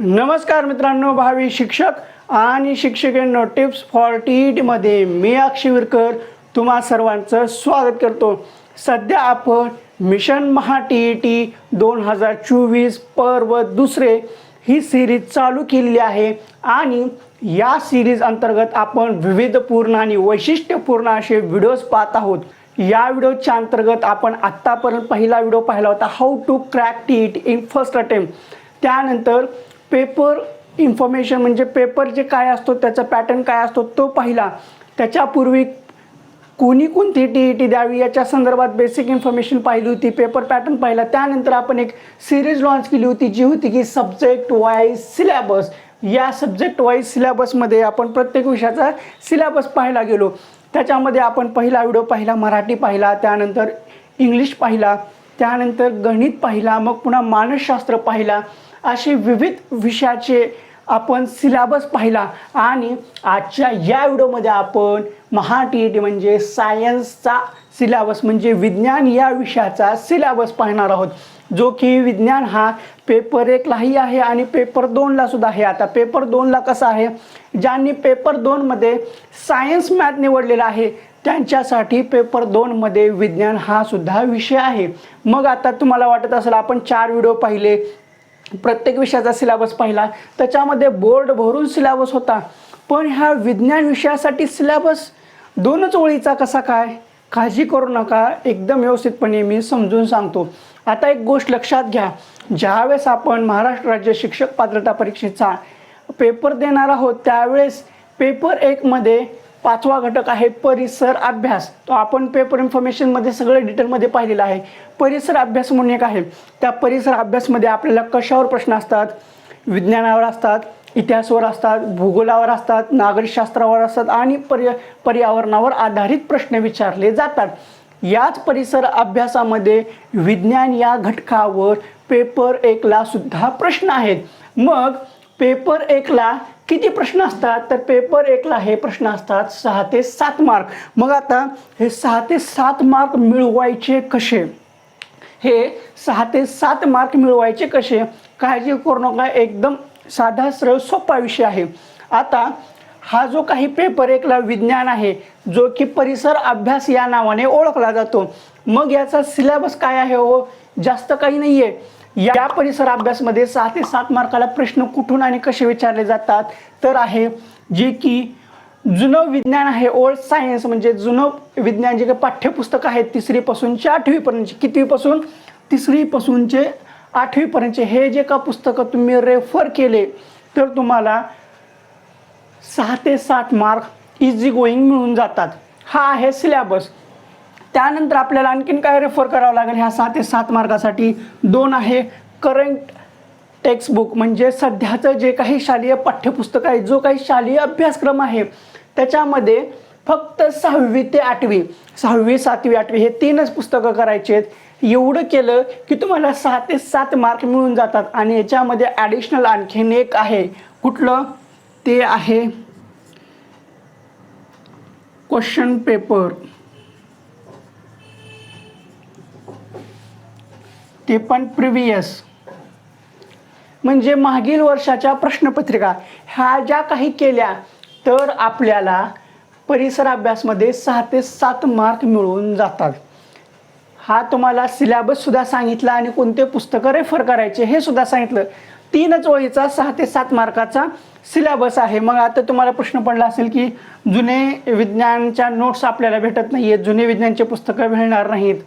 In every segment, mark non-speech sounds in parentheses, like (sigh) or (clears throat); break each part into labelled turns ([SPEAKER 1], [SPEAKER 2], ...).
[SPEAKER 1] नमस्कार मित्रांनो भावी शिक्षक आणि शिक्षकांनो टिप्स फॉर टी टीमध्ये मी अक्षय विरकर तुम्हा सर्वांचं स्वागत करतो. सध्या आपण mission Maha T E T दोन हजार चोवीस पर्व दुसरे ही सिरीज चालू केलेली आहे आणि या सिरीज अंतर्गत आपण विविधपूर्ण आणि वैशिष्ट्यपूर्ण असे व्हिडिओज पाहत आहोत. या व्हिडिओच्या अंतर्गत आपण आत्तापर्यंत पहिला व्हिडिओ पाहिला होता how to crack TET in first attempt त्यानंतर पेपर इन्फॉर्मेशन म्हणजे पेपर जे काय असतो त्याचा पॅटर्न काय असतो तो पाहिला. त्याच्यापूर्वी कोणी कोणती टी ई टी द्यावी याच्या संदर्भात बेसिक इन्फॉर्मेशन पाहिली होती पेपर पॅटर्न पाहिला. त्यानंतर आपण एक सिरीज लॉन्च केली होती जी होती की सब्जेक्ट वाईज सिलॅबस या सब्जेक्ट वाईज सिलॅबसमध्ये आपण प्रत्येक विषयाचा सिलॅबस पाहायला गेलो. त्याच्यामध्ये आपण पहिला व्हिडिओ पाहिला मराठी पाहिला त्यानंतर इंग्लिश पाहिला त्यानंतर गणित पाहिला मग पुन्हा मानसशास्त्र पाहिला. असे विविध विषयाचे आपण सिलेबस पाहिला. आणि आजच्या या व्हिडिओमध्ये आपण महा टी ई टी म्हणजे सायन्सचा सिलेबस म्हणजे विज्ञान या विषयाचा सिलेबस पाहणार आहोत. जो की विज्ञान हा पेपर एकलाही आहे आणि पेपर दोनला सुद्धा आहे. आता पेपर दोनला कसा आहे? ज्यांनी पेपर दोनमध्ये सायन्स मॅथ निवडलेला आहे त्यांच्यासाठी पेपर दोनमध्ये विज्ञान हा सुद्धा विषय आहे. मग आता तुम्हाला वाटत असेल आपण चार व्हिडिओ पाहिले. प्रत्येक विषयाचा सिलेबस पाहिला. त्याच्यामध्ये बोर्ड भरून सिलेबस होता. पण ह्या विज्ञान विषयासाठी सिलेबस दोनच ओळीचा कसा काय? काळजी करू नका. एकदम व्यवस्थितपणे मी समजून सांगतो. आता एक गोष्ट लक्षात घ्या. ज्यावेळेस आपण महाराष्ट्र राज्य शिक्षक पात्रता परीक्षेचा पेपर देणार आहोत त्यावेळेस पेपर एकमध्ये पाचवा घटक आहे परिसर अभ्यास. तो आपण पेपर इन्फॉर्मेशनमध्ये सगळं डिटेलमध्ये पाहिलेलं आहे. परिसर अभ्यास म्हणून एक आहे. त्या परिसर अभ्यासमध्ये आपल्याला कशावर प्रश्न असतात? विज्ञानावर असतात इतिहासावर असतात भूगोलावर असतात नागरिकशास्त्रावर असतात आणि पर्य पर्यावरणावर आधारित प्रश्न विचारले जातात. याच परिसर अभ्यासामध्ये विज्ञान या घटकावर पेपर एकला सुद्धा प्रश्न आहेत. मग पेपर एकला किती प्रश्न असतात? तर पेपर एकला हे प्रश्न असतात सहा ते सात मार्क. मग आता हे सहा ते सात मार्क मिळवायचे कसे? हे सहा ते सात मार्क मिळवायचे कसे? काळजी करू नका एकदम साधा सरळ सोपा विषय आहे. आता हा जो काही पेपर एकला विज्ञान आहे जो की परिसर अभ्यास या नावाने ओळखला जातो मग याचा सिलेबस काय आहे हो? जास्त काही नाही आहे या परिसर अभ्यासमध्ये सहा ते सात मार्काला प्रश्न कुठून आणि कसे विचारले जातात? तर आहे जे की जुनं विज्ञान आहे ओल्ड सायन्स म्हणजे जुनं विज्ञान जे काही पाठ्यपुस्तक आहेत तिसरीपासूनचे आठवीपर्यंतचे कितवीपासून? तिसरीपासूनचे आठवीपर्यंतचे. हे जे का पुस्तकं तुम्ही रेफर केले तर तुम्हाला सहा ते सात मार्क इझी गोईंग मिळून जातात. हा आहे सिलेबस त्यानंतर आपल्याला आणखीन काय रेफर करावं लागेल? ह्या सहा ते सात मार्कासाठी दोन आहे करंट टेक्स्टबुक म्हणजे सध्याचं जे काही शालेय पाठ्यपुस्तक आहे जो काही शालेय अभ्यासक्रम आहे त्याच्यामध्ये फक्त सहावी ते आठवी सहावी सातवी आठवी हे तीनच पुस्तकं करायचे आहेत. एवढं केलं की तुम्हाला सहा ते सात मार्क मिळून जातात. आणि याच्यामध्ये ॲडिशनल आणखीन एक आहे. कुठलं? ते आहे क्वेश्चन पेपर ते पण प्रिव्हियस म्हणजे मागील वर्षाच्या प्रश्नपत्रिका ह्या ज्या काही केल्या तर आपल्याला परिसर अभ्यासमध्ये सहा ते सात मार्क मिळून जातात. हा तुम्हाला सिलेबससुद्धा सांगितला आणि कोणते पुस्तकं रेफर करायचे हे सुद्धा सांगितलं. तीनच ओळीचा सहा ते सात मार्काचा सिलेबस आहे. मग आता तुम्हाला प्रश्न पडला असेल की जुने विज्ञानच्या नोट्स आपल्याला भेटत नाही आहेत जुने विज्ञानचे पुस्तकं मिळणार नाहीत.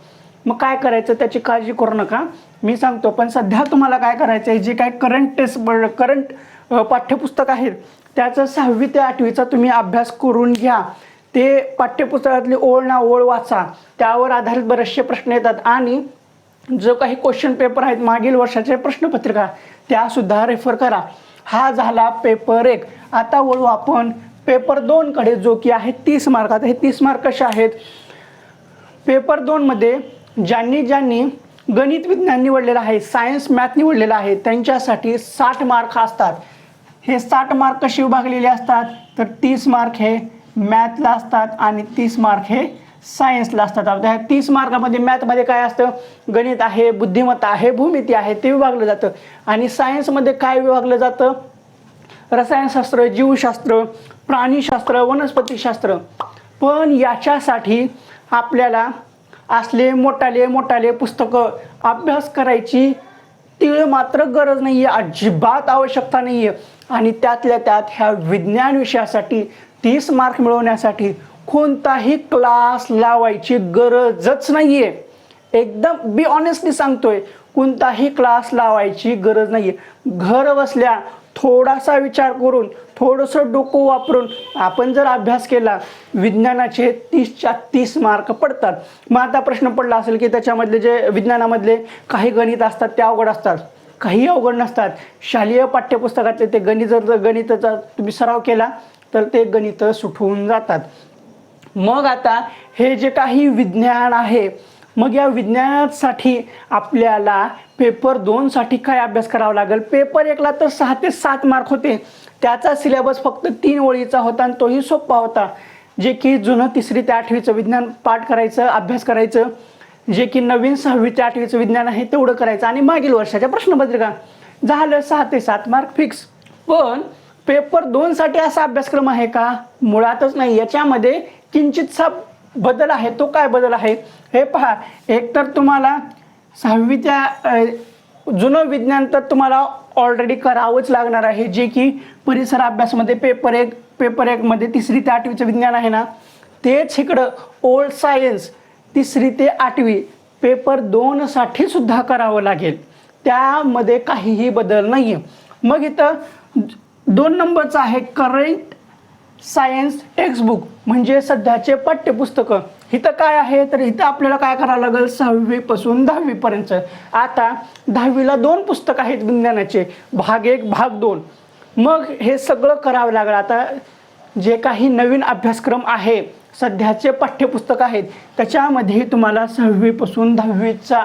[SPEAKER 1] मग काय करायचं त्याची काळजी करू नका. मी सांगतो पण सध्या तुम्हाला काय करायचं आहे जे काय करंट टेस्ट करंट पाठ्यपुस्तक आहेत त्याचं सहावी ते आठवीचा तुम्ही अभ्यास करून घ्या. ते पाठ्यपुस्तकातली ओळ ना ओळ वाचा. त्यावर आधारित बरेचसे प्रश्न येतात आणि जो काही क्वेश्चन पेपर आहेत मागील वर्षाचे प्रश्नपत्रिका त्यासुद्धा रेफर करा. हा झाला पेपर एक. आता वळू आपण पेपर दोनकडे जो की आहे तीस मार्कात हे तीस मार्क कसे आहेत? पेपर दोनमध्ये ज्यांनी ज्यांनी गणित विज्ञान निवडलेलं आहे सायन्स मॅथ निवडलेलं आहे त्यांच्यासाठी साठ मार्क असतात. हे साठ मार्क कसे विभागलेले असतात? तर तीस मार्क हे मॅथला असतात आणि तीस मार्क हे सायन्सला असतात. आता ह्या तीस मार्कामध्ये मॅथमध्ये काय असतं? गणित आहे बुद्धिमत्ता आहे भूमिती आहे ते विभागलं जातं. आणि सायन्समध्ये काय विभागलं जातं? रसायनशास्त्र जीवशास्त्र प्राणीशास्त्र वनस्पतीशास्त्र. पण याच्यासाठी आपल्याला असले मोठाले मोठाले पुस्तकं अभ्यास करायची ती मात्र गरज नाही आहे अजिबात आवश्यकता नाही आहे आणि त्यातल्या त्यात ह्या विज्ञान विषयासाठी तीस मार्क मिळवण्यासाठी कोणताही क्लास लावायची गरजच नाही आहे एकदम बी ऑनेस्टली सांगतोय कोणताही क्लास लावायची गरज नाही आहे घर बसल्या थोडासा विचार करून थोडंसं डोकं वापरून आपण जर अभ्यास केला विज्ञानाचे तीसच्या तीस मार्क पडतात. मग आता प्रश्न पडला असेल की त्याच्यामधले जे विज्ञानामधले काही गणित असतात ते अवघड असतात. काही अवघड नसतात. शालेय पाठ्यपुस्तकातले ते गणित जर गणिताचा तुम्ही सराव केला तर ते गणित सुटून जातात. मग आता हे जे काही विज्ञान आहे मग या विज्ञानासाठी आपल्याला पेपर दोनसाठी काय अभ्यास करावा लागेल? पेपर एकला तर सहा ते सात मार्क होते. त्याचा सिलेबस फक्त तीन ओळीचा होता आणि तोही सोपा होता. जे की जुनं तिसरी ते आठवीचं विज्ञान पाठ करायचं अभ्यास करायचं. जे की नवीन सहावी ते आठवीचं विज्ञान आहे तेवढं करायचं. आणि मागील वर्षाच्या प्रश्नपत्रिका. झालं सहा ते सात मार्क फिक्स पण पेपर दोनसाठी असा अभ्यासक्रम आहे का? मुळातच नाही. याच्यामध्ये किंचितसा बदल आहे. तो काय बदल आहे? हे पहा. एकतर तुम्हाला सहावीच्या त्या जुनं विज्ञान तर तुम्हाला ऑलरेडी करावंच लागणार आहे. जे की परिसर अभ्यासमध्ये पेपर एक पेपर एकमध्ये तिसरी ते आठवीचं विज्ञान आहे ना तेच इकडं ओल्ड सायन्स तिसरी ते आठवी पेपर दोनसाठी सुद्धा करावं लागेल. त्यामध्ये काहीही बदल नाही आहे मग इथं दोन नंबरचं आहे करंट सायन्स टेक्स्टबुक म्हणजे सध्याचे पाठ्यपुस्तकं. इथं काय आहे? तर इथं आपल्याला काय करावं लागेल? सहावीपासून दहावीपर्यंत आता दहावीला दोन पुस्तकं आहेत विज्ञानाचे. भाग एक भाग दोन. मग हे सगळं करावं लागेल. आता जे काही नवीन अभ्यासक्रम आहे सध्याचे पाठ्यपुस्तक आहेत त्याच्यामध्ये तुम्हाला सहावीपासून दहावीचा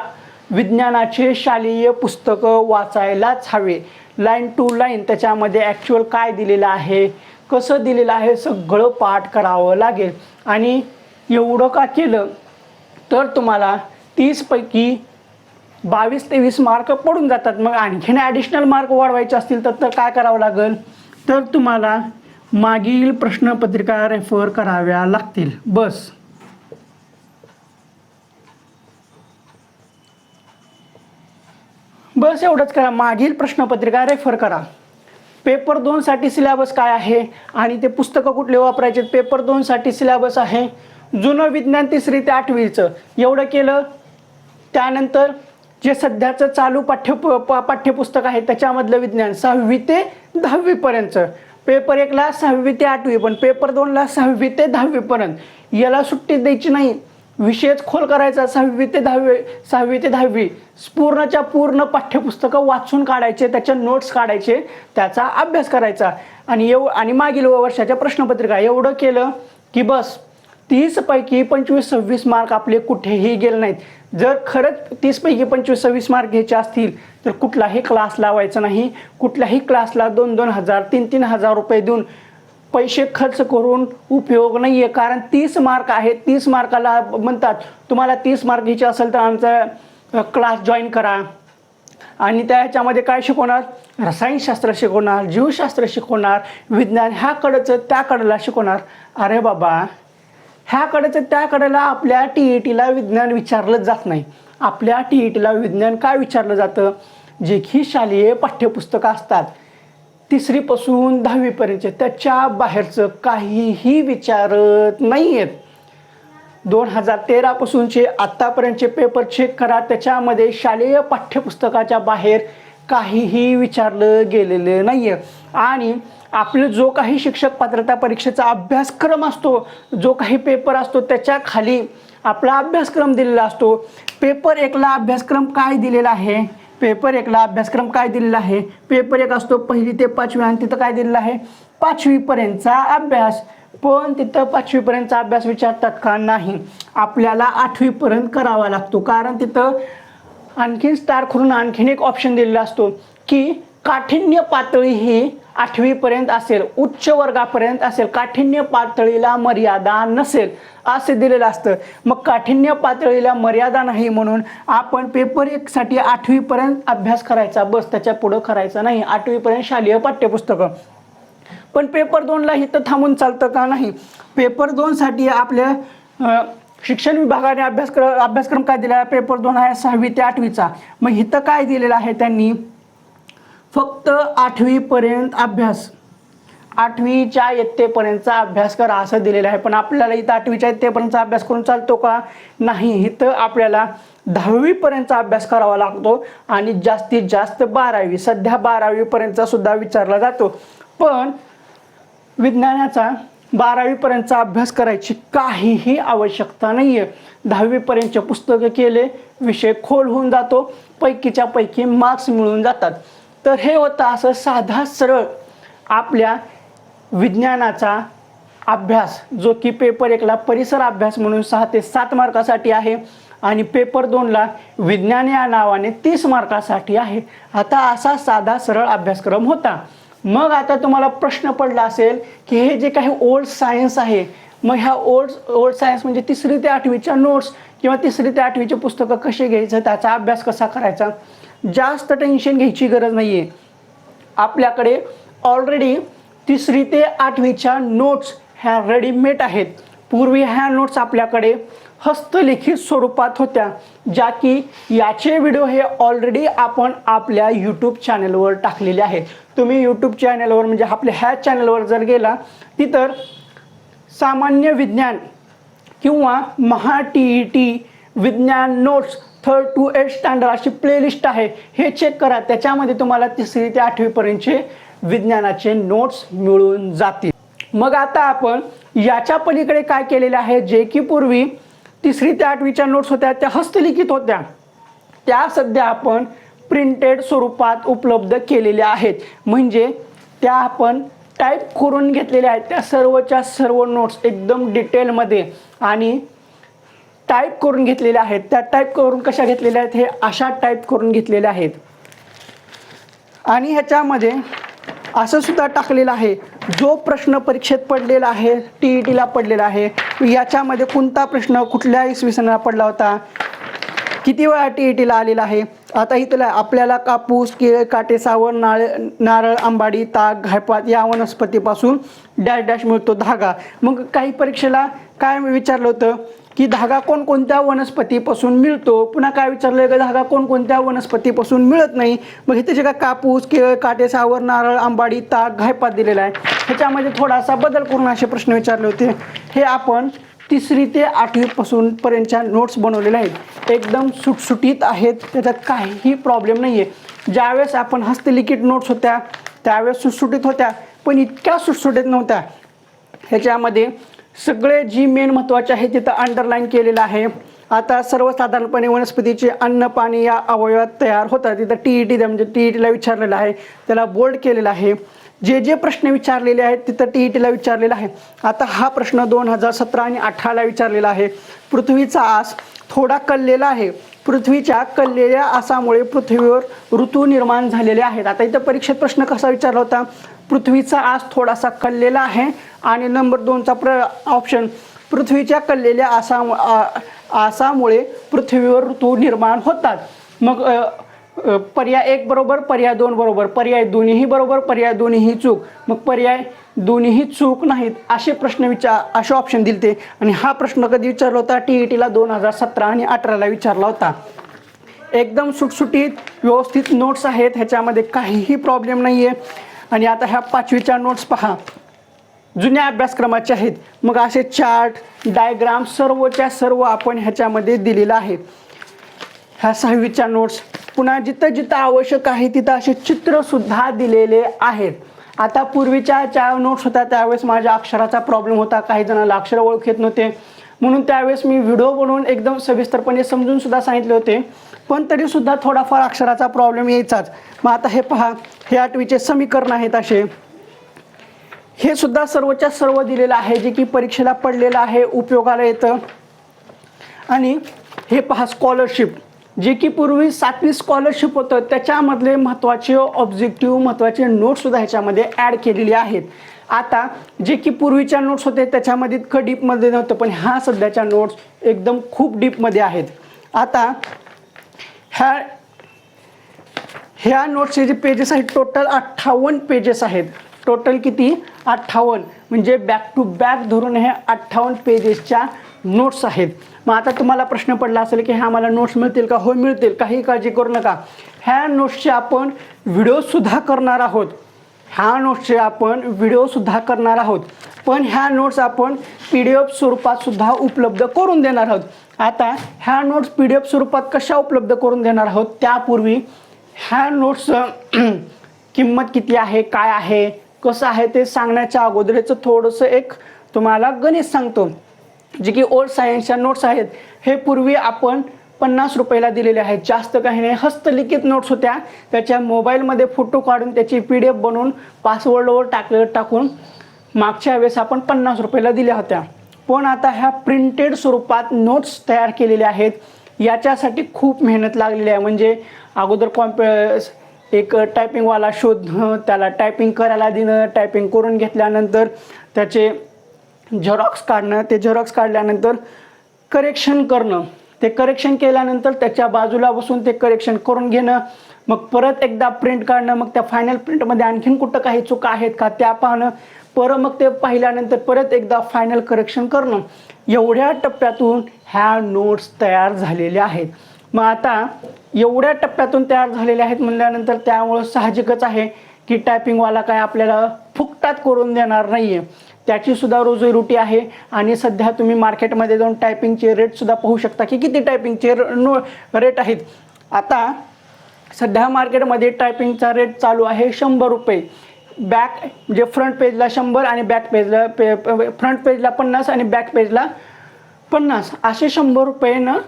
[SPEAKER 1] विज्ञानाचे शालेय पुस्तकं वाचायलाच हवे. लाईन टू लाईन त्याच्यामध्ये ॲक्च्युअल काय दिलेलं आहे कसं दिलेलं आहे सगळं पाठ करावं लागेल. आणि एवढं का केलं? तर तुम्हाला तीसपैकी बावीस ते वीस मार्क पडून जातात. मग आणखीन ॲडिशनल मार्क वाढवायचे असतील तर तर काय करावं लागेल? तर तुम्हाला मागील प्रश्नपत्रिका रेफर कराव्या लागतील. बस. बस एवढंच करा. मागील प्रश्नपत्रिका रेफर करा. पेपर दोनसाठी सिलेबस काय आहे? आणि ते पुस्तकं कुठले वापरायचे? पेपर दोनसाठी सिलेबस आहे. जुनं विज्ञान तिसरी ते आठवीचं. एवढं केलं त्यानंतर जे सध्याचं चालू पाठ्य प- पाठ्यपुस्तक आहे त्याच्यामधलं विज्ञान सहावी ते दहावीपर्यंतचं. पेपर एकला सहावी ते आठवी पण पेपर दोनला सहावी ते दहावीपर्यंत. याला सुट्टी द्यायची नाही. विषयच खोल करायचा सहावी ते दहावी सहावी ते दहावी. पूर्णच्या पूर्ण पाठ्यपुस्तकं वाचून काढायचे त्याच्या नोट्स काढायचे त्याचा अभ्यास करायचा. आणि एव आणि मागील वर्षाच्या प्रश्नपत्रिका एवढं केलं की बस तीसपैकी पंचवीस सव्वीस मार्क आपले कुठेही गेले नाहीत. जर खरंच तीसपैकी पंचवीस सव्वीस मार्क घ्यायचे असतील तर कुठलाही क्लास लावायचा नाही. कुठल्याही क्लासला दोन दोन हजार तीन तीन हजार रुपये देऊन पैसे खर्च करून उपयोग नाही आहे कारण तीस मार्क आहे तीस मार्काला म्हणतात तुम्हाला तीस मार्क घ्यायचे असेल तर आमचा क्लास जॉईन करा. आणि त्या ह्याच्यामध्ये काय शिकवणार? रसायनशास्त्र शिकवणार जीवशास्त्र शिकवणार विज्ञान ह्याकडचं त्याकडला शिकवणार. अरे बाबा ह्याकडेचं त्याकडेला आपल्या टी ई टीला विज्ञान विचारलं जात नाही. आपल्या टी ई टीला विज्ञान काय विचारलं जातं? जे की शालेय पाठ्यपुस्तकं असतात. तिसरीपासून दहावीपर्यंत त्याच्या बाहेरचं काहीही विचारत नाही आहेत दोन हजार तेरापासूनचे आत्तापर्यंतचे पेपर चेक करा. त्याच्यामध्ये शालेय पाठ्यपुस्तकाच्या बाहेर काहीही विचारलं गेलेलं नाही आहे आणि आपलं जो काही शिक्षक पात्रता परीक्षेचा अभ्यासक्रम असतो जो काही पेपर असतो त्याच्याखाली आपला अभ्यासक्रम दिलेला असतो. पेपर एकला अभ्यासक्रम काय दिलेला आहे? पेपर एकला अभ्यासक्रम काय दिलेला आहे? पेपर एक असतो पहिली ते पाचवी आणि तिथं काय दिलेलं आहे? पाचवीपर्यंतचा अभ्यास. पण तिथं पाचवीपर्यंतचा अभ्यास विचारतात का? नाही. आपल्याला आठवीपर्यंत करावा लागतो. कारण तिथं आणखीन स्टार करून आणखीन एक ऑप्शन दिलेला असतो की काठिण्य पातळी ही आठवीपर्यंत असेल उच्च वर्गापर्यंत असेल काठिण्य पातळीला मर्यादा नसेल असे दिलेलं असतं. मग काठिण्य पातळीला मर्यादा नाही म्हणून आपण पेपर एकसाठी आठवीपर्यंत अभ्यास करायचा. बस त्याच्या पुढं करायचा नाही. आठवीपर्यंत शालेय पाठ्यपुस्तकं. पण पेपर दोनला इथं थांबून चालतं का नाही? पेपर दोनसाठी आपल्या शिक्षण विभागाने अभ्यासक्र अभ्यासक्रम काय दिला? आहे पेपर दोन आहे सहावी ते आठवीचा. मग इथं काय दिलेलं आहे त्यांनी? फक्त आठवीपर्यंत अभ्यास. आठवीच्या इयत्तेपर्यंतचा अभ्यास करा असं दिलेलं आहे. पण आपल्याला इथं आठवीच्या इयत्तेपर्यंतचा अभ्यास करून चालतो का? नाही. इथं आपल्याला दहावीपर्यंतचा अभ्यास करावा लागतो आणि जास्तीत जास्त बारावी सध्या बारावीपर्यंतचा सुद्धा विचारला जातो. पण विज्ञानाचा बारावीपर्यंतचा अभ्यास करायची काहीही आवश्यकता नाही आहे दहावीपर्यंतचे पुस्तकं केले विषय खोल होऊन जातो. पैकीच्या पैकी मार्क्स मिळून जातात. तर हे होतं असं साधा सरळ आपल्या विज्ञानाचा अभ्यास जो की पेपर एकला परिसर अभ्यास म्हणून सहा ते सात मार्कासाठी आहे आणि पेपर दोनला विज्ञान या नावाने तीस मार्कासाठी आहे. आता असा साधा सरळ अभ्यासक्रम होता. मग आता तुम्हाला प्रश्न पडला असेल की हे जे काही ओल्ड सायन्स आहे मग ह्या ओल्ड ओल्ड सायन्स म्हणजे तिसरी ते आठवीच्या नोट्स किंवा तिसरी ते आठवीचे पुस्तकं कसे घ्यायचं त्याचा अभ्यास कसा करायचा? जास्त टेन्शन घ्यायची गरज नाही आहे आपल्याकडे ऑलरेडी तिसरी ते आठवीच्या नोट्स ह्या रेडीमेड आहेत. पूर्वी ह्या नोट्स आपल्याकडे हस्तलिखित स्वरूपात होत्या ज्या की याचे व्हिडिओ हे ऑलरेडी आपण आपल्या यूट्यूब चॅनलवर टाकलेले आहेत. तुम्ही यूट्यूब चॅनलवर म्हणजे आपल्या ह्या चॅनलवर जर गेला तिथं सामान्य विज्ञान किंवा महा टी ई टी विज्ञान notes third to eight standard अशी प्लेलिस्ट आहे. हे चेक करा. त्याच्यामध्ये तुम्हाला तिसरी ते आठवीपर्यंतचे विज्ञानाचे नोट्स मिळून जातील. मग आता आपण याच्या पलीकडे काय केलेले आहे? जे की पूर्वी तिसरी ते आठवीच्या नोट्स होत्या त्या हस्तलिखित होत्या. त्या सध्या आपण प्रिंटेड स्वरूपात उपलब्ध केलेल्या आहेत. म्हणजे त्या आपण टाईप करून घेतलेल्या आहेत. त्या सर्वच्या सर्व नोट्स एकदम डिटेलमध्ये आणि टाईप करून घेतलेल्या आहेत. त्या टाईप करून कशा घेतलेल्या आहेत? हे अशा टाईप करून घेतलेल्या आहेत. आणि ह्याच्यामध्ये असं सुद्धा टाकलेलं आहे. जो प्रश्न परीक्षेत पडलेला आहे टी ई टीला पडलेला आहे याच्यामध्ये कोणता प्रश्न कुठल्या इसवी सणाला पडला होता? किती वेळा टी ई टीला आलेला आहे? आता इथलं आपल्याला कापूस केळ काटे सावण नाळ नारळ आंबाडी ताक घायपात या वनस्पतीपासून डॅश डॅश मिळतो धागा. मग काही परीक्षेला काय विचारलं होतं? की धागा कोणकोणत्या वनस्पतीपासून मिळतो? पुन्हा काय विचारलं की धागा कोणकोणत्या वनस्पतीपासून मिळत नाही? मग इथे जे का कापूस केळ काटे सावर नारळ आंबाडी ताक घायपात दिलेला आहे. ह्याच्यामध्ये थोडासा बदल करून असे प्रश्न विचारले होते. हे आपण तिसरी ते आठवीपासून पर्यंतच्या नोट्स बनवलेल्या आहेत. एकदम सुटसुटीत आहेत. त्याच्यात काहीही प्रॉब्लेम नाही आहे ज्यावेळेस आपण हस्तलिखित नोट्स होत्या त्यावेळेस सुटसुटीत होत्या पण इतक्या सुटसुटीत नव्हत्या. ह्याच्यामध्ये सगळे जी मेन महत्त्वाचे आहे तिथं अंडरलाईन केलेलं आहे. आता सर्वसाधारणपणे वनस्पतीचे अन्न पाणी या अवयवात तयार होतात. तिथं टी ई टी म्हणजे टी ई टीला विचारलेलं आहे. त्याला बोल्ड केलेलं आहे. जे जे प्रश्न विचारलेले आहेत तिथं टी ई टीला विचारलेला आहे. आता हा प्रश्न दोन हजार सतरा आणि अठराला विचारलेला आहे. पृथ्वीचा आस थोडा कललेला आहे. पृथ्वीच्या कललेल्या आसामुळे पृथ्वीवर ऋतू निर्माण झालेले आहेत. आता इथं परीक्षेत प्रश्न कसा विचारला होता? पृथ्वीचा आस थोडासा कललेला आहे आणि नंबर दोनचा प्र ऑप्शन पृथ्वीच्या कललेल्या आसाम आसामुळे पृथ्वीवर ऋतू निर्माण होतात. मग पर्याय एक बरोबर पर्याय दोन बरोबर. पर्याय दोन्हीही बरोबर पर्याय दोन्हीही चूक. मग पर्याय दोन्हीही चूक नाहीत असे प्रश्न विचार असे ऑप्शन दिलते. आणि हा प्रश्न कधी विचारला होता? टी ई टीला दोन हजार सतरा आणि अठराला विचारला होता. एकदम सुटसुटीत व्यवस्थित नोट्स आहेत. ह्याच्यामध्ये काहीही प्रॉब्लेम नाही आहे आणि आता ह्या पाचवीच्या नोट्स पहा. जुन्या अभ्यासक्रमाचे आहेत. मग असे चार्ट डायग्राम सर्वच्या सर्व आपण ह्याच्यामध्ये दिलेलं आहे. ह्या सहावीच्या नोट्स पुन्हा जिथं जिथं आवश्यक आहे तिथं असे चित्रसुद्धा दिलेले आहेत. आता पूर्वीच्या ज्या नोट्स होत्या त्यावेळेस माझ्या अक्षराचा प्रॉब्लेम होता. काही जणांना अक्षर ओळख येत नव्हते. म्हणून त्यावेळेस मी व्हिडिओ बनवून एकदम सविस्तरपणे समजून सुद्धा सांगितले होते. पण तरीसुद्धा थोडाफार अक्षराचा प्रॉब्लेम यायचाच. मग आता हे पहा हे आठवीचे समीकरण आहेत असे. हे सुद्धा सर्वच्या सर्व दिलेलं आहे जे की परीक्षेला पडलेलं आहे उपयोगाला येतं. आणि हे पहा स्कॉलरशिप जे की पूर्वी सातवी स्कॉलरशिप होतं त्याच्यामधले महत्त्वाचे ऑब्जेक्टिव्ह महत्त्वाचे नोट्ससुद्धा ह्याच्यामध्ये ॲड केलेले आहेत. आता जे की पूर्वीच्या नोट्स होते त्याच्यामध्ये इतकं डीपमध्ये नव्हतं पण ह्या सध्याच्या नोट्स एकदम खूप डीपमध्ये आहेत. आता ह्या ह्या नोट्सचे जे पेजेस आहेत टोटल अठ्ठावन्न पेजेस आहेत. टोटल किती? अठ्ठावन्न. म्हणजे बॅक टू बॅक धरून हे अठ्ठावन्न पेजेसच्या नोट्स आहेत. मग आता तुम्हाला प्रश्न पडला असेल की ह्या मला नोट्स मिळतील का? हो मिळतील. काही काळजी करू नका. ह्या नोट्सचे आपण व्हिडिओसुद्धा करणार आहोत. ह्या नोट्सचे आपण व्हिडिओसुद्धा करणार आहोत. पण ह्या नोट्स आपण पी डी एफ स्वरूपातसुद्धा उपलब्ध करून देणार आहोत. आता ह्या नोट्स पी डी एफ स्वरूपात कशा उपलब्ध करून देणार आहोत? त्यापूर्वी ह्या नोट्स (clears throat) किंमत किती आहे? काय आहे? कसं आहे? ते सांगण्याच्या अगोदरचं थोडंसं एक तुम्हाला गणित सांगतो. जे की ओल्ड सायन्सच्या नोट्स आहेत हे पूर्वी आपण पन्नास रुपयाला दिलेले आहेत. जास्त काही नाही. हस्तलिखित नोट्स होत्या. त्याच्या मोबाईलमध्ये फोटो काढून त्याची पी डी एफ बनवून पासवर्डवर टाक टाकून मागच्या वेळेस आपण पन्नास रुपयाला दिल्या होत्या. पण आता ह्या प्रिंटेड स्वरूपात नोट्स तयार केलेले आहेत. याच्यासाठी खूप मेहनत लागलेली आहे. म्हणजे अगोदर कॉम्प एक टायपिंगवाला शोधणं त्याला टायपिंग करायला देणं टायपिंग करून घेतल्यानंतर त्याचे झेरॉक्स काढणं ते झेरॉक्स काढल्यानंतर करेक्शन करणं. ते करेक्शन केल्यानंतर त्याच्या बाजूला बसून ते करेक्शन करून घेणं. मग परत एकदा प्रिंट काढणं मग त्या फायनल प्रिंटमध्ये आणखीन कुठं काही चुका आहेत का त्या पाहणं. परत मग ते पाहिल्यानंतर परत एकदा फायनल करेक्शन करणं. एवढ्या टप्प्यातून ह्या नोट्स तयार झालेल्या आहेत. मग आता एवढ्या टप्प्यातून तयार झालेल्या आहेत म्हणल्यानंतर त्यामुळं साहजिकच आहे की टायपिंगवाला काय आपल्याला फुकटात करून देणार नाही आहे त्याची सुद्धा रोजीरोटी आहे. आणि सध्या तुम्ही मार्केटमध्ये जाऊन टायपिंगचे रेटसुद्धा पाहू शकता की किती टायपिंगचे नो रेट आहेत. आता सध्या मार्केटमध्ये टायपिंगचा रेट चालू आहे शंभर रुपये. बॅक म्हणजे फ्रंट पेजला शंभर आणि बॅक पेजला पे फ्रंट पेजला पन्नास आणि बॅक पेजला पन्नास. असे शंभर रुपयेनं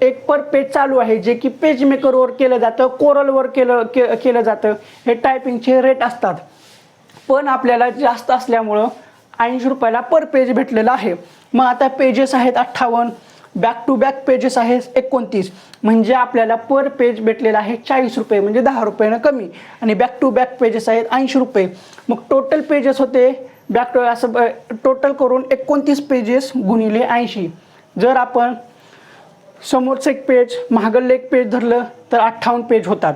[SPEAKER 1] एक पर पेज चालू आहे जे की पेज मेकरवर केलं जातं कोरलवर केलं के केलं जातं. हे टायपिंगचे रेट असतात. पण आपल्याला जास्त असल्यामुळं ऐंशी रुपयाला पर पेज भेटलेलं आहे. मग आता पेजेस आहेत अठ्ठावन्न बॅक टू बॅक पेजेस आहेत एकोणतीस. म्हणजे आपल्याला पर पेज भेटलेला आहे चाळीस रुपये म्हणजे दहा रुपयानं कमी. आणि बॅक टू बॅक पेजेस आहेत ऐंशी रुपये. मग टोटल पेजेस होते बॅक टू असं टोटल करून एकोणतीस पेजेस गुणिले ऐंशी. जर आपण समोरचं एक पेज महागडलं एक पेज धरलं तर अठ्ठावन्न पेज होतात.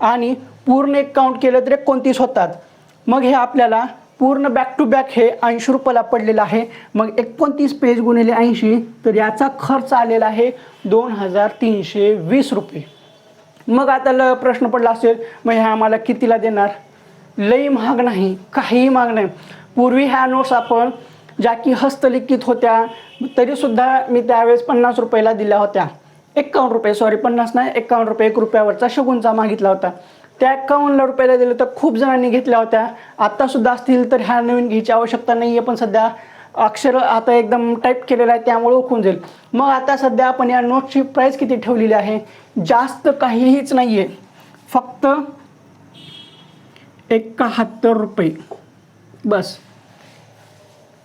[SPEAKER 1] आणि पूर्ण एक काउंट केलं तर एकोणतीस होतात. मग हे आपल्याला पूर्ण बॅक टू बॅक हे ऐंशी रुपयाला पडलेलं आहे. मग एकोणतीस पेज गुणिले ऐंशी तर याचा खर्च आलेला आहे दोन हजार तीनशे वीस रुपये. मग आता ल प्रश्न पडला असेल मग ह्या आम्हाला कितीला देणार? लई महाग नाही काहीही महाग नाही. पूर्वी ह्या नोट्स आपण ज्या की हस्तलिखित होत्या तरीसुद्धा मी त्यावेळेस पन्नास रुपयाला दिल्या होत्या. एक्कावन्न रुपये सॉरी पन्नास नाही एक्कावन्न रुपये एक रुपयावरचा शगुनचा मागितला होता. त्या एक्कावन्न रुपयाला दिलं तर खूप जणांनी घेतल्या होत्या. आत्तासुद्धा असतील तर ह्या नवीन घ्यायची आवश्यकता नाही आहे पण सध्या अक्षर आता एकदम टाईप केलेलं आहे त्यामुळे ओळखून जाईल. मग आता सध्या आपण या नोटची प्राईस किती ठेवलेली आहे? जास्त काहीहीच नाही आहे फक्त एकाहत्तर रुपये. बस.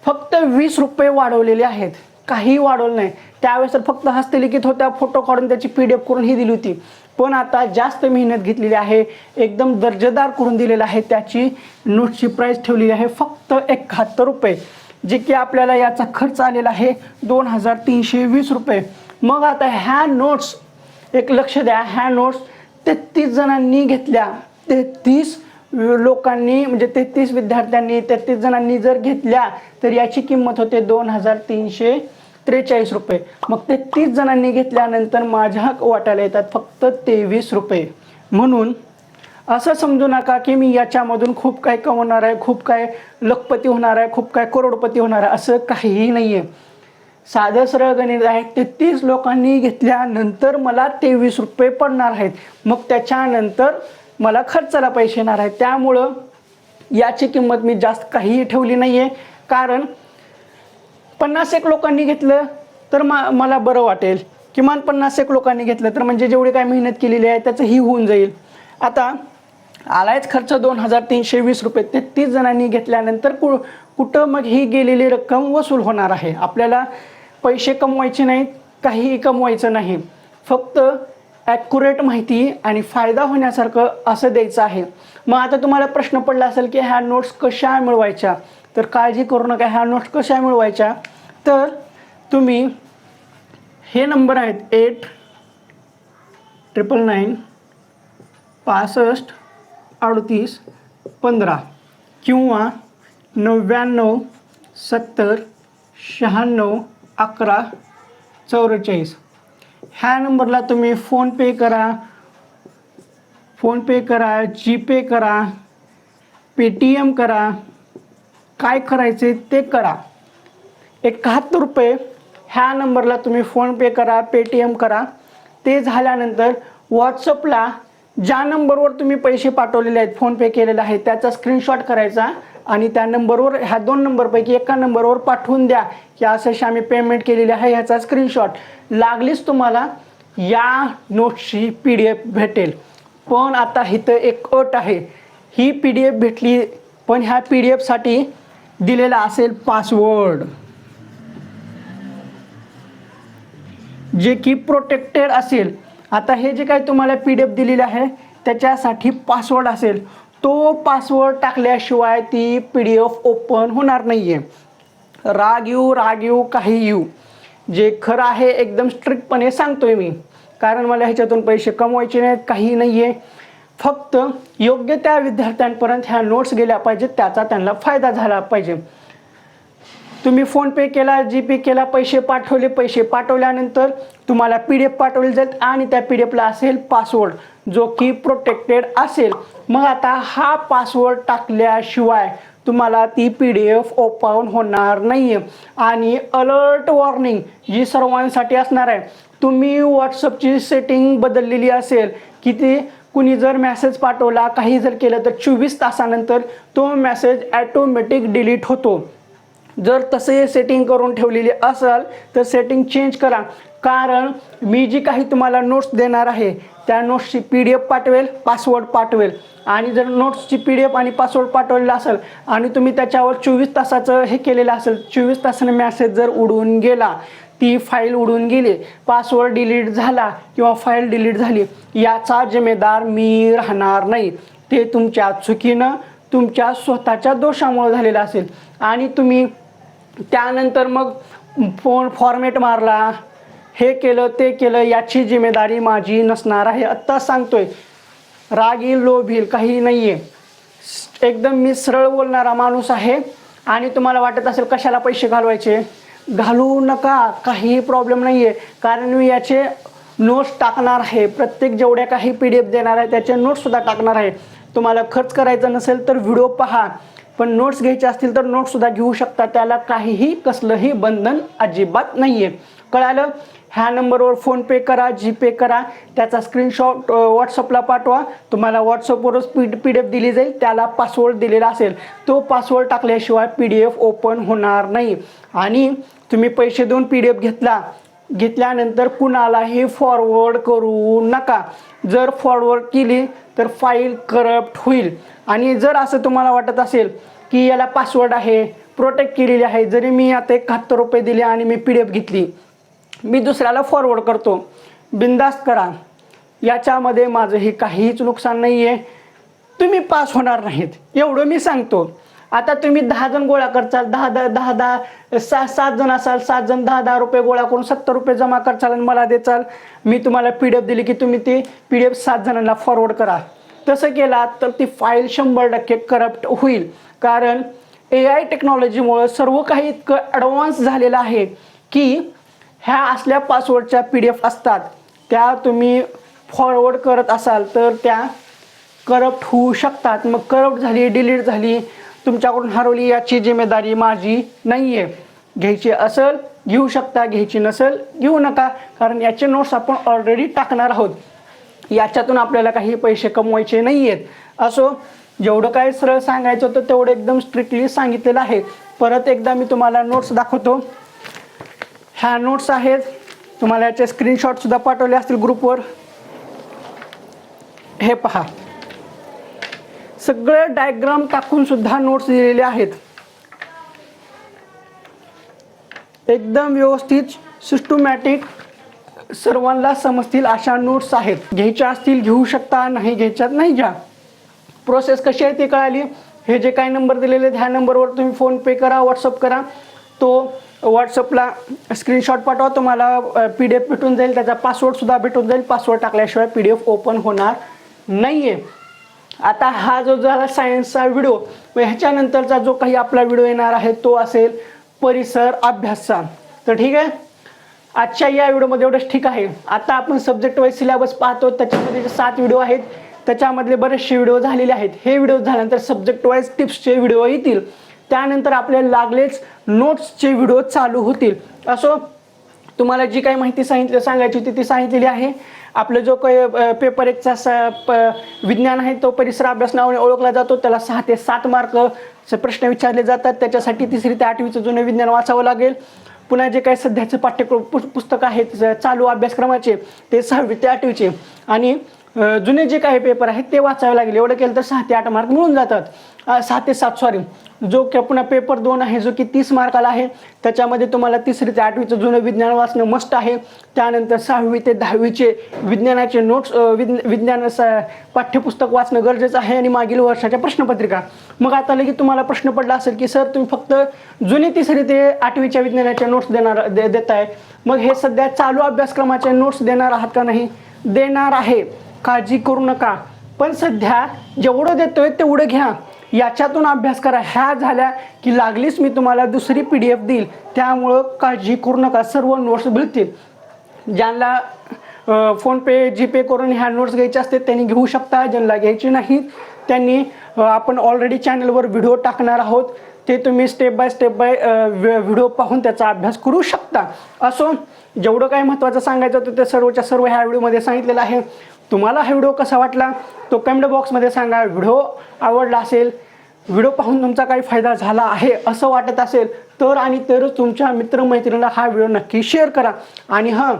[SPEAKER 1] फक्त वीस रुपये वाढवलेले आहेत. काही वाढवलं नाही. त्यावेळेस तर फक्त हस्तलिखित होत्या फोटो काढून त्याची पी डी एफ करून ही दिली होती. पण आता जास्त मेहनत घेतलेली आहे एकदम दर्जेदार करून दिलेलं आहे त्याची नोटची प्राईस ठेवलेली आहे फक्त एकाहत्तर रुपये जे की आपल्याला याचा खर्च आलेला आहे दोन हजार तीनशे वीस रुपये. मग आता ह्या नोट्स एक लक्ष द्या ह्या नोट्स तेहतीस जणांनी घेतल्या. तेहतीस लोकांनी म्हणजे तेहतीस विद्यार्थ्यांनी तेहतीस जणांनी जर घेतल्या तर याची किंमत होते दोन हजार तीनशे त्रेचाळीस रुपये. मग तेहतीस जणांनी घेतल्यानंतर माझ्या वाटायला येतात फक्त तेवीस रुपये. म्हणून असं समजू नका की मी याच्यामधून खूप काय कमवणार आहे खूप काय लखपती होणार आहे खूप काय करोडपती होणार आहे असं काहीही नाही आहे साधं सरळ गणित आहे ते तीस लोकांनी घेतल्यानंतर मला तेवीस रुपये पडणार आहेत. मग त्याच्यानंतर मला खर्चाला पैसे येणार आहेत. त्यामुळं याची किंमत मी जास्त काहीही ठेवली नाही आहे कारण पन्नास एक लोकांनी घेतलं तर मा मला बरं वाटेल. किमान पन्नास एक लोकांनी घेतलं तर म्हणजे जेवढी काय मेहनत केलेली आहे त्याचं ही होऊन जाईल. आता आलायच खर्च दोन हजार तीनशे वीस रुपये. तेहतीस जणांनी घेतल्यानंतर कु कुठं मग ही गेलेली रक्कम वसूल होणार आहे? आपल्याला पैसे कमवायचे नाहीत काहीही कमवायचं नाही. फक्त ॲक्युरेट माहिती आणि फायदा होण्यासारखं असं द्यायचं आहे. मग आता तुम्हाला प्रश्न पडला असेल की ह्या नोट्स कशा मिळवायच्या? तर काळजी करू नका ह्या नोट्स कशा मिळवायच्या? तर तुम्ही हे नंबर आहेत एट ट्रिपल नाईन पासष्ट अडतीस पंधरा किंवा नव्याण्णव सत्तर शहाण्णव अकरा चौवेचाळीस ह्या नंबरला तुम्ही फोनपे करा. फोनपे करा जीपे करा पेटीएम करा. काय करायचे ते करा. एकाहत्तर रुपये ह्या नंबरला तुम्ही फोनपे करा पेटीएम करा. ते झाल्यानंतर व्हॉट्सअपला ज्या नंबरवर तुम्ही पैसे पाठवलेले आहेत फोनपे केलेला आहे त्याचा स्क्रीनशॉट करायचा आणि त्या नंबरवर ह्या दोन नंबरपैकी एका नंबरवर पाठवून द्या की असं अशी आम्ही पेमेंट केलेली आहे ह्याचा स्क्रीनशॉट लागलीच तुम्हाला या नोट्सची पी डी एफ भेटेल. पण आता इथं एक अट आहे. ही पी डी एफ भेटली पण ह्या पी डी एफसाठी दिलेला असेल पासवर्ड जे की प्रोटेक्टेड असेल. आता हे जे काही तुम्हाला पी डी एफ दिलेलं आहे त्याच्यासाठी पासवर्ड असेल. तो पासवर्ड टाकल्याशिवाय ती पी डी एफ ओपन होणार नाही आहे राग येऊ राग येऊ काही येऊ. जे खरं आहे एकदम स्ट्रिक्टपणे सांगतोय मी. कारण मला ह्याच्यातून पैसे कमवायचे नाहीत काही नाही आहे फक्त योग्य त्या विद्यार्थ्यांपर्यंत ह्या नोट्स गेल्या पाहिजेत त्याचा त्यांना फायदा झाला पाहिजे. तुम्ही फोनपे केला जी पे केला पैसे पाठवले पैसे पाठवल्यानंतर तुम्हाला पी डी एफ पाठवले जाईल आणि त्या पी डी एफला असेल पासवर्ड जो की प्रोटेक्टेड असेल. मग आता हा पासवर्ड टाकल्याशिवाय तुम्हाला ती पी डी एफ ओपन होणार नाही आहे आणि अलर्ट वॉर्निंग जी सर्वांसाठी असणार आहे तुम्ही व्हॉट्सअपची सेटिंग बदललेली असेल की ती कुणी जर मॅसेज पाठवला काही जर केलं तर चोवीस तासानंतर तो मॅसेज ॲटोमॅटिक डिलीट होतो. जर तसे सेटिंग करून ठेवलेली असाल तर सेटिंग चेंज करा. कारण मी जी काही तुम्हाला नोट्स देणार आहे त्या नोट्सची पी डी एफ पाठवेल पासवर्ड पाठवेल. आणि जर नोट्सची पी डी एफ आणि पासवर्ड पाठवलेला असेल आणि तुम्ही त्याच्यावर चोवीस तासाचं हे केलेलं असेल चोवीस तासाने मॅसेज जर उडून गेला ती फाईल उडून गेली पासवर्ड डिलीट झाला किंवा फाईल डिलीट झाली याचा जिम्मेदार मी राहणार नाही. ते तुमच्या चुकीनं तुमच्या स्वतःच्या दोषामुळे झालेलं असेल. आणि तुम्ही त्यानंतर मग फोन फॉर्मेट मारला. हे केलं ते केलं याची जिम्मेदारी माझी नसणार आहे. आत्ता सांगतोय राग येईल लोभ येईल काही नाही आहे एकदम मी सरळ बोलणारा माणूस आहे. आणि तुम्हाला वाटत असेल कशाला पैसे घालवायचे? घालू नका काहीही प्रॉब्लेम नाही आहे कारण मी याचे नोट्स टाकणार आहे. प्रत्येक जेवढ्या काही पी डी एफ देणार आहे त्याचे नोट्ससुद्धा टाकणार आहे. तुम्हाला खर्च करायचा नसेल तर व्हिडिओ पहा. पण नोट्स घ्यायचे असतील तर नोट्ससुद्धा घेऊ शकता. त्याला काहीही कसलंही बंधन अजिबात नाही आहे कळालं? ह्या नंबरवर फोनपे करा जीपे करा. त्याचा स्क्रीनशॉट व्हॉट्सअपला पाठवा. तुम्हाला व्हॉट्सअपवरच पी पी डी एफ दिली जाईल. त्याला पासवर्ड दिलेला असेल. तो पासवर्ड टाकल्याशिवाय पी डी एफ ओपन होणार नाही. आणि तुम्ही पैसे देऊन पी डी एफ घेतला घेतल्यानंतर कुणालाही फॉरवर्ड करू नका. जर फॉरवर्ड केली तर फाईल करप्ट होईल. आणि जर असं तुम्हाला वाटत असेल की याला पासवर्ड आहे प्रोटेक्ट केलेली आहे जरी मी आता एकाहत्तर रुपये दिले आणि मी पी डी एफ घेतली मी दुसऱ्याला फॉरवर्ड करतो. बिंदास्त करा. याच्यामध्ये माझंही काहीच नुकसान नाही आहे तुम्ही पास होणार नाहीत. एवढं मी सांगतो. आता तुम्ही दहा जण गोळा करचाल दहा दहा दहा दहा सहा सात जण असाल सात जण दहा दहा रुपये गोळा करून सत्तर रुपये जमा करचाल आणि मला देचाल. मी तुम्हाला पी डी एफ दिली की तुम्ही ती पी डी एफ सात जणांना फॉरवर्ड करा. तसं केला तर ती फाईल शंभर टक्के करप्ट होईल. कारण ए आय टेक्नॉलॉजीमुळं सर्व काही इतकं ॲडव्हान्स झालेलं आहे की ह्या असल्या पासवर्डच्या पी डी एफ असतात. त्या तुम्ही फॉरवर्ड करत असाल तर त्या करप्ट होऊ शकतात. मग करप्ट झाली डिलीट झाली तुमच्याकडून हरवली याची जिम्मेदारी माझी नाही आहे घ्यायची असेल घेऊ शकता घ्यायची नसेल घेऊ नका. कारण याचे नोट्स आपण ऑलरेडी टाकणार आहोत. याच्यातून आपल्याला काही पैसे कमवायचे नाही आहेत असो जेवढं काय सरळ सांगायचं होतं तेवढं एकदम स्ट्रिक्टली सांगितलेलं आहे. परत एकदा मी तुम्हाला नोट्स दाखवतो. ह्या नोट्स आहेत. तुम्हाला याचे स्क्रीनशॉटसुद्धा पाठवले असतील ग्रुपवर हे पहा. सगळे डायग्राम टाकून सुद्धा नोट्स दिलेले आहेत. एकदम व्यवस्थित सिस्टमॅटिक सर्वांना समजतील अशा नोट्स आहेत. घ्यायच्या असतील घेऊ शकता नाही घ्यायच्यात नाही घ्या. प्रोसेस कशी आहे ती कळाली. हे जे काही नंबर दिलेले आहेत ह्या नंबरवर तुम्ही फोनपे करा व्हॉट्सअप करा. तो व्हॉट्सअपला स्क्रीनशॉट पाठवा तुम्हाला पी डी एफ भेटून जाईल त्याचा पासवर्डसुद्धा भेटून जाईल. पासवर्ड टाकल्याशिवाय पी डी एफ ओपन होणार नाही आहे आता हा जो झाला सायन्सचा व्हिडिओ मग ह्याच्यानंतरचा जो काही आपला व्हिडिओ येणार आहे तो असेल परिसर अभ्यासचा. तर ठीक आहे? आजच्या या व्हिडिओमध्ये एवढंच ठीक आहे. आता आपण सब्जेक्ट वाईज सिलेबस पाहतो त्याच्यामध्ये जे सात व्हिडिओ आहेत त्याच्यामधले बरेचसे व्हिडिओ झालेले आहेत. हे व्हिडिओ झाल्यानंतर सब्जेक्ट वाईज टिप्सचे व्हिडिओ येतील. त्यानंतर आपल्याला लागलेच नोट्सचे व्हिडिओ चालू होतील. असो तुम्हाला जी काही माहिती सांगितली सांगायची होती ती सांगितलेली आहे. आपलं जो काही पेपर एकचा स प विज्ञान आहे तो परिसर अभ्यास नावाने ओळखला जातो. त्याला सहा ते सात मार्क प्रश्न विचारले जातात. त्याच्यासाठी तिसरी ते आठवीचं जुनं विज्ञान वाचावं लागेल. पुन्हा जे काही सध्याचं पाठ्यक्रम पुस्तक आहेत चालू अभ्यासक्रमाचे ते सहावी ते आठवीचे. आणि जुने जे काही पेपर आहेत ते वाचावे लागेल. एवढं केलं तर सहा ते आठ मार्क मिळून जातात. सहा ते सात सॉरी जो की पुन्हा पेपर दोन आहे जो की तीस मार्काला आहे त्याच्यामध्ये तुम्हाला तिसरी ते आठवीचं जुनं विज्ञान वाचणं मस्ट आहे. त्यानंतर सहावी ते दहावीचे विज्ञानाचे नोट्स विज्ञ विज्ञान स पाठ्यपुस्तक वाचणं गरजेचं आहे आणि मागील वर्षाच्या प्रश्नपत्रिका. मग आता लगेच तुम्हाला प्रश्न पडला असेल की सर तुम्ही फक्त जुने तिसरी ते आठवीच्या विज्ञानाच्या नोट्स देणार दे देताय. मग हे सध्या चालू अभ्यासक्रमाचे नोट्स देणार आहात का नाही? देणार आहे. काळजी करू नका. पण सध्या जेवढं देतोय तेवढं घ्या. याच्यातून अभ्यास करा. ह्या झाल्या की लागलीच मी तुम्हाला दुसरी पी डी एफ देईल. त्यामुळं काळजी करू नका. सर्व नोट्स मिळतील. ज्यांना फोनपे जीपे करून ह्या नोट्स घ्यायचे असते त्यांनी घेऊ शकता. ज्यांना घ्यायचे नाहीत त्यांनी आपण ऑलरेडी चॅनलवर व्हिडिओ टाकणार आहोत. ते तुम्ही step by step by video पाहून त्याचा अभ्यास करू शकता. असो जेवढं काही महत्त्वाचं सांगायचं होतं ते सर्वच्या सर्व ह्या व्हिडिओमध्ये सांगितलेलं आहे. तुम्हाला हा व्हिडिओ कसा वाटला? तो कमेंट बॉक्समध्ये सांगा. व्हिडिओ आवडला असेल व्हिडिओ पाहून तुमचा काही फायदा झाला आहे असं वाटत असेल तर आणि तरच तुमच्या मित्रमैत्रिणीला हा व्हिडिओ नक्की शेअर करा. आणि हां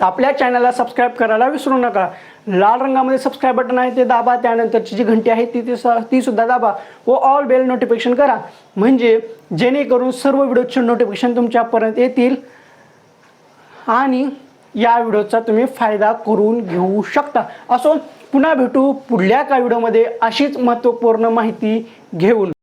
[SPEAKER 1] आपल्या चॅनलला सबस्क्राईब करायला विसरू नका. लाल रंगामध्ये सबस्क्राईब बटन आहे ते दाबा. त्यानंतरची जी घंटी आहे ती ती स- सुद्धा दाबा व ऑल बेल नोटिफिकेशन करा. म्हणजे जेणेकरून सर्व व्हिडिओचे नोटिफिकेशन तुमच्यापर्यंत येतील. आणि या व्हिडिओचा तुम्ही फायदा करून घेऊ शकता. असो पुन्हा भेटू पुढल्या का व्हिडिओमध्ये अशीच महत्त्वपूर्ण माहिती घेऊन.